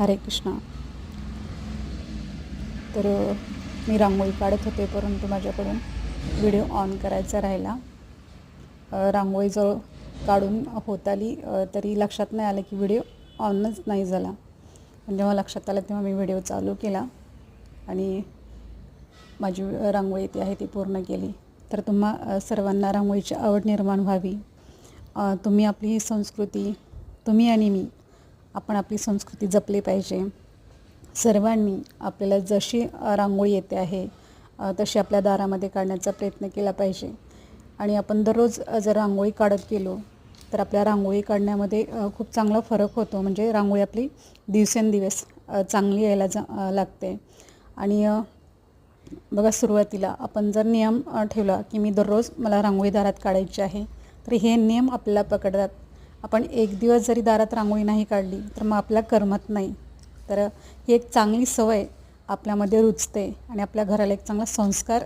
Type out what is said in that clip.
हरे कृष्णा. तर मी रांगोळी काढत होते परंतु माझ्याकडून व्हिडिओ ऑन करायचा राहिला. रांगोळी जवळ काढून होत आली तरी लक्षात नाही आलं की व्हिडिओ ऑनच नाही झाला. पण जेव्हा लक्षात आलं तेव्हा मी व्हिडिओ चालू केला आणि माझी रांगोळी ती आहे ती पूर्ण केली. तर तुम्हा सर्वांना रांगोळीची आवड निर्माण व्हावी. तुम्ही आपली संस्कृती तुम्ही आणि मी आपण आपली संस्कृती जपली पाहिजे. सर्वांनी आपल्याला जशी रांगोळी येते आहे तशी आपल्या दारामध्ये काढण्याचा प्रयत्न केला पाहिजे. आणि आपण दररोज जर रांगोळी काढत गेलो तर आपल्या रांगोळी काढण्यामध्ये खूप चांगला फरक होतो. म्हणजे रांगोळी आपली दिवसेंदिवस चांगली यायला जा लागते. आणि बघा सुरुवातीला आपण जर नियम ठेवला की मी दररोज मला रांगोळी दारात काढायची आहे तर हे नियम आपल्याला पकडतात. आपण एक दिवस जरी दारात रांगोळी नाही काढली तर मग आपल्या करमत नाही. तर ही एक चांगली सवय आपल्यामध्ये रुचते आणि आपल्या घराला एक चांगला संस्कार